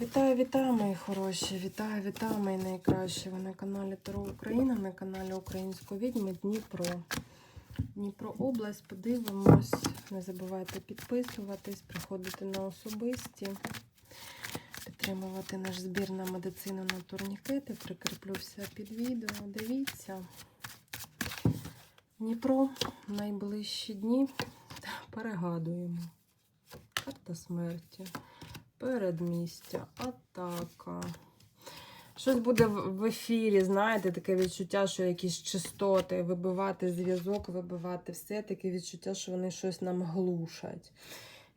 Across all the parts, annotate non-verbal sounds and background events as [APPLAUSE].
Вітаю, вітаю, мої хороші! Вітаю, вітаю, мої найкращі! Ви на каналі Таро Україна, на каналі Української відьми Дніпро. Дніпро область, подивимось. Не забувайте підписуватись, приходити на особисті, підтримувати наш збір на медицину на турнікети. Прикріплю все під відео. Дивіться. Дніпро найближчі дні перегадуємо. Карта смерті передмістя, атака. Щось буде в ефірі, знаєте, таке відчуття, що якісь частоти, вибивати зв'язок, вибивати все, таке відчуття, що вони щось нам глушать.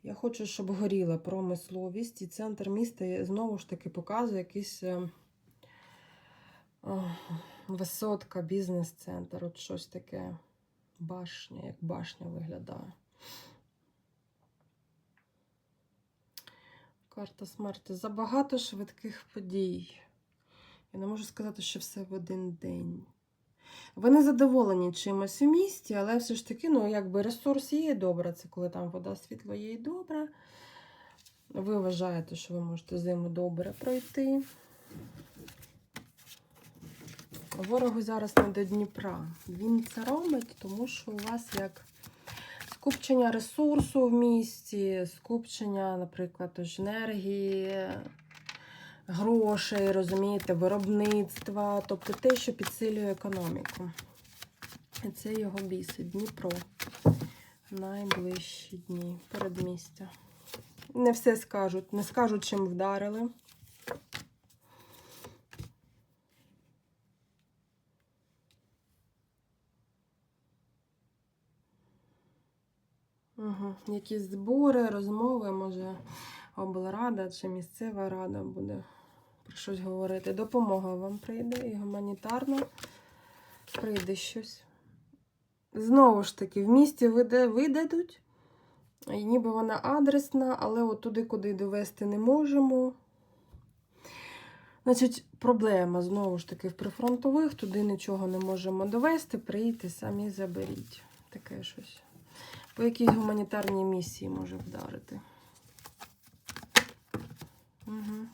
Я хочу, щоб горіла промисловість, і центр міста знову ж таки показує якийсь е, о, висотка, бізнес-центр, от щось таке башня, як башня виглядає. Карта смерті. Забагато швидких подій. Я не можу сказати, що все в один день. Ви не задоволені чимось у місті, але все ж таки, ну, якби ресурс є добре, це коли там вода, світло є і добре. Ви вважаєте, що ви можете зиму добре пройти. Ворогу зараз не до Дніпра. Він це робить, тому що у вас як скупчення ресурсу в місті, скупчення, наприклад, енергії, грошей, розумієте, виробництва, тобто те, що підсилює економіку. І це його бісить. Дніпро. Найближчі дні передмістя. Не все скажуть, не скажуть, чим вдарили. Угу. Якісь збори, розмови, може, облрада чи місцева рада буде про щось говорити. Допомога вам прийде і гуманітарно прийде щось. Знову ж таки, в місті видадуть, і ніби вона адресна, але от туди, куди довести не можемо. Значить, проблема знову ж таки в прифронтових, туди нічого не можемо довести, приїдьте самі заберіть. Таке щось. По якійсь гуманітарній місії може вдарити. Угу.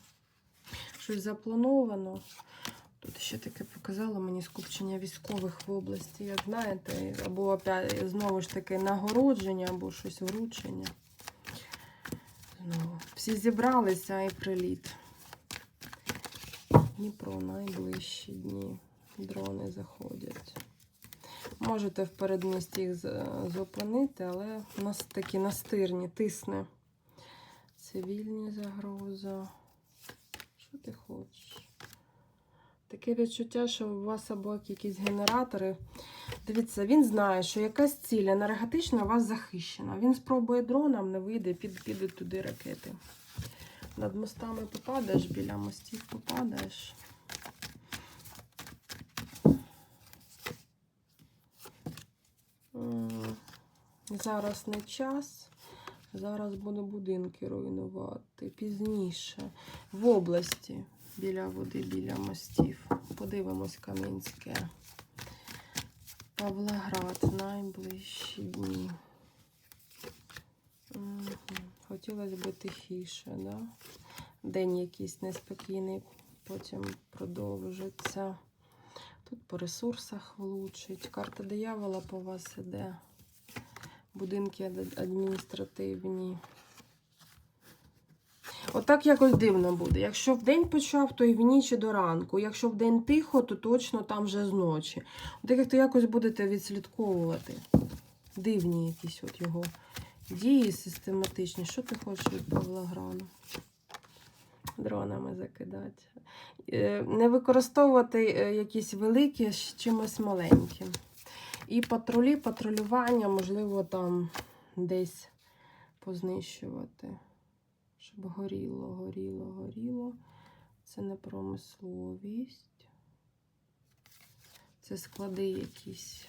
Щось заплановано. Тут ще таке показало мені скупчення військових в області, як знаєте, або знову ж таки нагородження, або щось вручення. Знову. Всі зібралися і приліт. Дніпро найближчі дні. Дрони заходять. Можете в передмісті їх зупинити, але у нас такі настирні, тисне. Цивільні загроза. Що ти хочеш? Таке відчуття, що у вас або якісь генератори. Дивіться, він знає, що якась ціль енергетична у вас захищена. Він спробує дроном, не вийде, під, підуть туди ракети. Над мостами попадаєш, біля мостів попадаєш. Зараз не час. Зараз буду будинки руйнувати. Пізніше. В області, біля води, біля мостів. Подивимось Кам'янське. Павлоград, найближчі дні. Хотілося б тихіше, да? День якийсь неспокійний, потім продовжиться. По ресурсах влучить. Карта диявола по вас іде. Будинки адміністративні. Отак якось дивно буде. Якщо вдень почав, то і в ніч і до ранку. Якщо вдень тихо, то точно там вже зночі. От як то якось будете відслідковувати. Дивні якісь от його дії систематичні. Що ти хочеш від Павлограну? Дронами закидати. Е, Не використовувати е, якісь великі з чимось маленьким. І патрулі, патрулювання, можливо, там десь познищувати. Щоб горіло, горіло, горіло. Це не промисловість. Це склади якісь.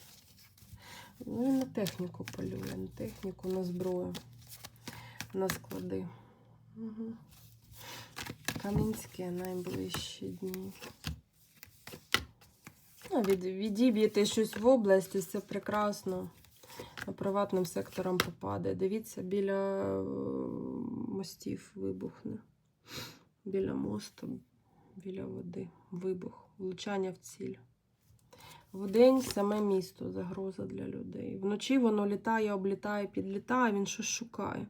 Ну і на техніку полює, на техніку, на зброю, на склади. Угу. Кам'янське найближчі дні. Ну, від, відіб'єте щось в області, все прекрасно. А Приватним сектором попаде. Дивіться, біля е, мостів вибухне. біля мосту, біля води. Вибух, влучання в ціль. Вдень саме місто загроза для людей. Вночі воно літає, облітає, підлітає, він щось шукає.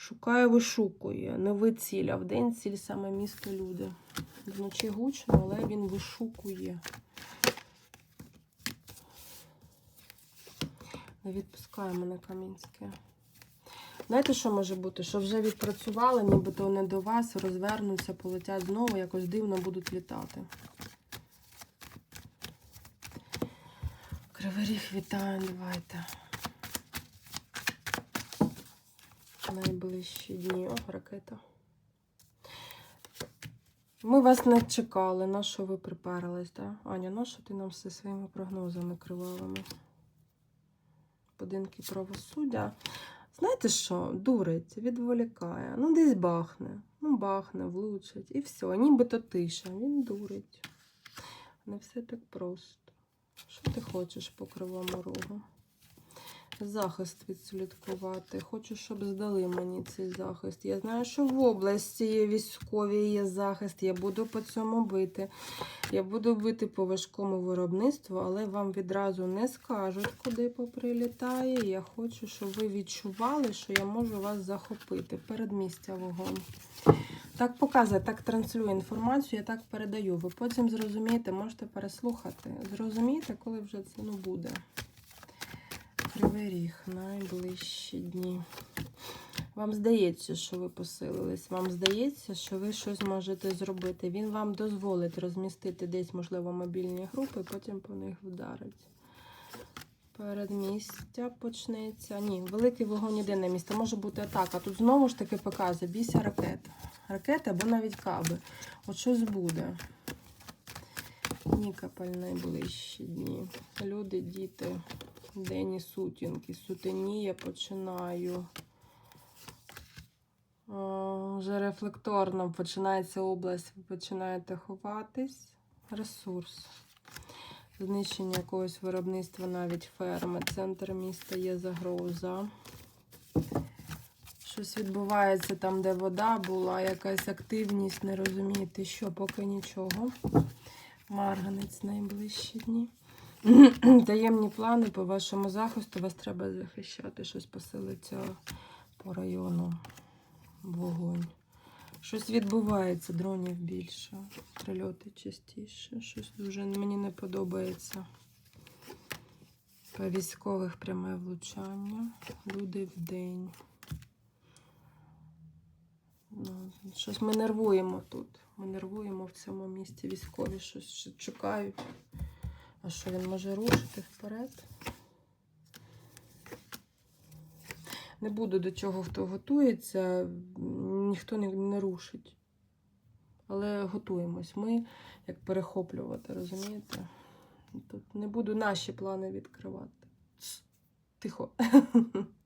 Шукає, вишукує. Не ви ціль, а вдень ціль саме місто люди. Вночі гучно, але він вишукує. Не відпускає мене Камінське. Знаєте, що може бути? Що вже відпрацювали, нібито не до вас, розвернуться, полетять знову, якось дивно будуть літати. Кривий ріг вітаю, давайте. Найближчі дні. О, ракета. Ми вас не чекали, на що ви приперлись, да? Аня, на що ти нам все своїми прогнозами кривавими? Будинки правосуддя. Знаєте що? Дурить, відволікає. Ну, десь бахне. Ну, бахне, влучить. І все. Нібито тиша. Він дурить. Не все так просто. Що ти хочеш по кривому рогу? Захист відслідкувати. Хочу, щоб здали мені цей захист. Я знаю, що в області є військові, є захист. Я буду по цьому бити. Я буду бити по важкому виробництву, але вам відразу не скажуть, куди поприлітає. Я хочу, щоб ви відчували, що я можу вас захопити. Передмістя вогонь. Так показує, так транслює інформацію, я так передаю. Ви потім зрозумієте, можете переслухати. Зрозумієте, коли вже це ну, буде. Кривий ріг, найближчі дні. Вам здається, що ви посилились. Вам здається, що ви щось можете зробити. Він вам дозволить розмістити десь, можливо, мобільні групи, потім по них вдарить. Передмістя почнеться. Ні, великий вогонь єдине місто. Може бути атака. Тут знову ж таки показує бійся ракет. Ракети або навіть каби. От щось буде. Нікопаль найближчі дні. Люди, діти, денні сутінки. Сутеніє починаю. О, Вже рефлекторно починається область, ви починаєте ховатись. Ресурс. Знищення якогось виробництва, навіть ферми. Центр міста є загроза. Щось відбувається там, де вода була, якась активність, не розумієте, що, поки нічого. Марганець найближчі дні. [CLEARS THROAT] Таємні плани по вашому захисту. Вас треба захищати, щось посилиться по району. Вогонь. Щось відбувається, дронів більше. Прильоти частіше. Щось дуже мені не подобається. По військових пряме влучання. Люди в день. Ну, щось ми нервуємо тут. Ми нервуємо в цьому місці. Військові щось чекають. А що він може рушити вперед? Не буду до чого хто готується, ніхто не, не рушить. Але готуємось. Ми як перехоплювати, розумієте? Тут не буду наші плани відкривати. Тихо. [LAUGHS]